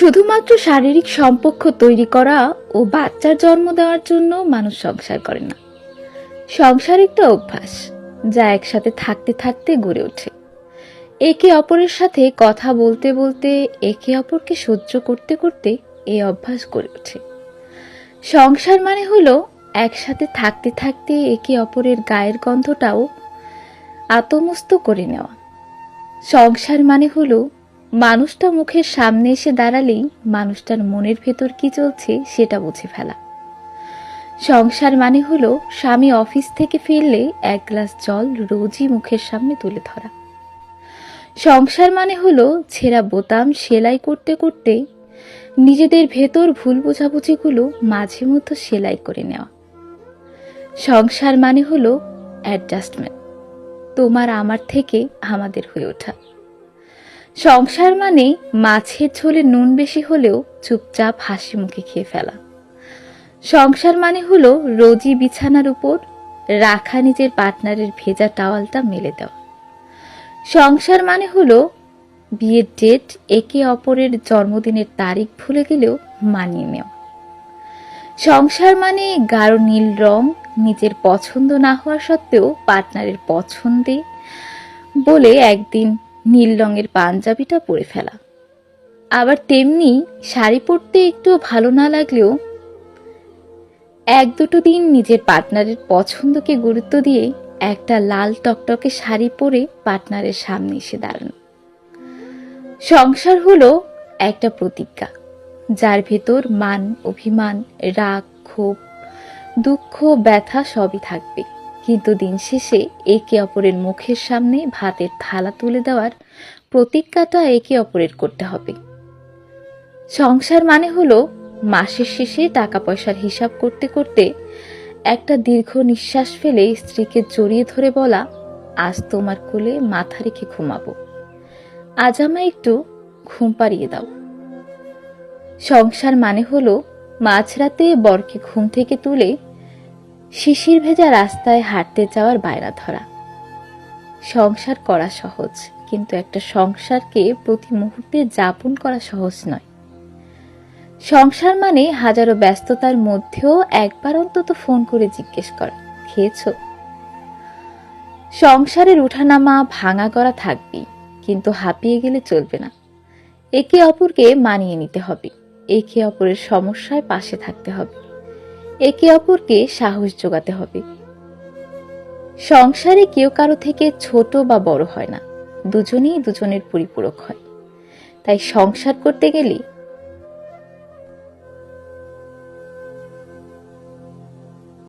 শুধুমাত্র শারীরিক সম্পর্ক তৈরি করা ও বাচ্চার জন্ম দেওয়ার জন্য মানুষ সংসার করে না। সংসার একটা অভ্যাস, যা একসাথে থাকতে থাকতে গড়ে ওঠে। একে অপরের সাথে কথা বলতে বলতে, একে অপরকে সহ্য করতে করতে এই অভ্যাস গড়ে ওঠে। সংসার মানে হলো একসাথে থাকতে থাকতে একে অপরের গায়ের গন্ধটাও আতমস্ত করে নেওয়া। সংসার মানে হলো মানুষটা মুখের সামনে এসে দাঁড়ালেই মানুষটার মনের ভেতর কি চলছে সেটা বুঝে ফেলা। সংসার মানে হলো স্বামী অফিস থেকে ফিরলে এক গ্লাস জল রোজই মুখের সামনে তুলে ধরা। সংসার মানে হলো ছেঁড়া বোতাম সেলাই করতে করতে নিজেদের ভেতর ভুল বোঝাবুঝিগুলো মাঝে মধ্যে সেলাই করে নেওয়া। সংসার মানে হলো অ্যাডজাস্টমেন্ট তোমার আমার থেকে আমাদের হয়ে ওঠা। সংসার মানে মাছের ঝোলে নুন বেশি হলেও চুপচাপ হাসি মুখে খেয়ে ফেলা। সংসার মানে হলো রোজি বিছানার উপর রাখা নিজের পার্টনারের ভেজা টাওয়ালটা মেলে দেওয়া। সংসার মানে হলো বিয়ের ডেট একে অপরের জন্মদিনের তারিখ ভুলে গেলেও মানিয়ে নেওয়া। সংসার মানে গাঢ় নীল রং নিজের পছন্দ না হওয়া সত্ত্বেও পার্টনারের পছন্দে বলে একদিন নীল রঙের পাঞ্জাবিটা পরে ফেলা। আবার তেমনি শাড়ি পরতে একটু ভালো না লাগলেও এক দুটো দিন নিজের পার্টনারের পছন্দকে গুরুত্ব দিয়ে একটা লাল টকটকে শাড়ি পরে পার্টনারের সামনে এসে দাঁড়ানো। সংসার হলো একটা প্রতিজ্ঞা, যার ভেতর মান, অভিমান, রাগ, ক্ষোভ, দুঃখ, ব্যথা সবই থাকবে। কিন্তু দিন শেষে একে অপরের মুখের সামনে ভাতের থালা তুলে দেওয়ার প্রতিজ্ঞাটা একে অপরের করতে হবে। সংসার মানে হলো মাসের শেষে টাকা পয়সার হিসাব করতে করতে একটা দীর্ঘ নিঃশ্বাস ফেলে স্ত্রীকে জড়িয়ে ধরে বলা, আজ তোমার কোলে মাথা রেখে ঘুমাবো। আজ আমায় একটু ঘুম পাড়িয়ে দাও। সংসার মানে হলো মাঝরাতে বরকে ঘুম থেকে তুলে শিশির ভেজা রাস্তায় হাঁটতে যাওয়ার বায়না ধরা সংসার করা সহজ, কিন্তু একটা সংসারকে প্রতি মুহূর্তে যাপন করা সহজ নয়। সংসার মানে হাজারো ব্যস্ততার মধ্যেও একবার অন্তত ফোন করে জিজ্ঞেস করা, খেয়েছ? সংসারের উঠানামা ভাঙা করা থাকবেই, কিন্তু হাঁপিয়ে গেলে চলবে না। একে অপরকে মানিয়ে নিতে হবে, একে অপরের সমস্যায় পাশে থাকতে হবে। একে অপরকে সাহস যোগাতে হবে। সংসারে কেউ কারও থেকে ছোট বা বড় হয় না। দুজনেই দুজনের পরিপূরক হয়। তাই সংসার করতে গেলে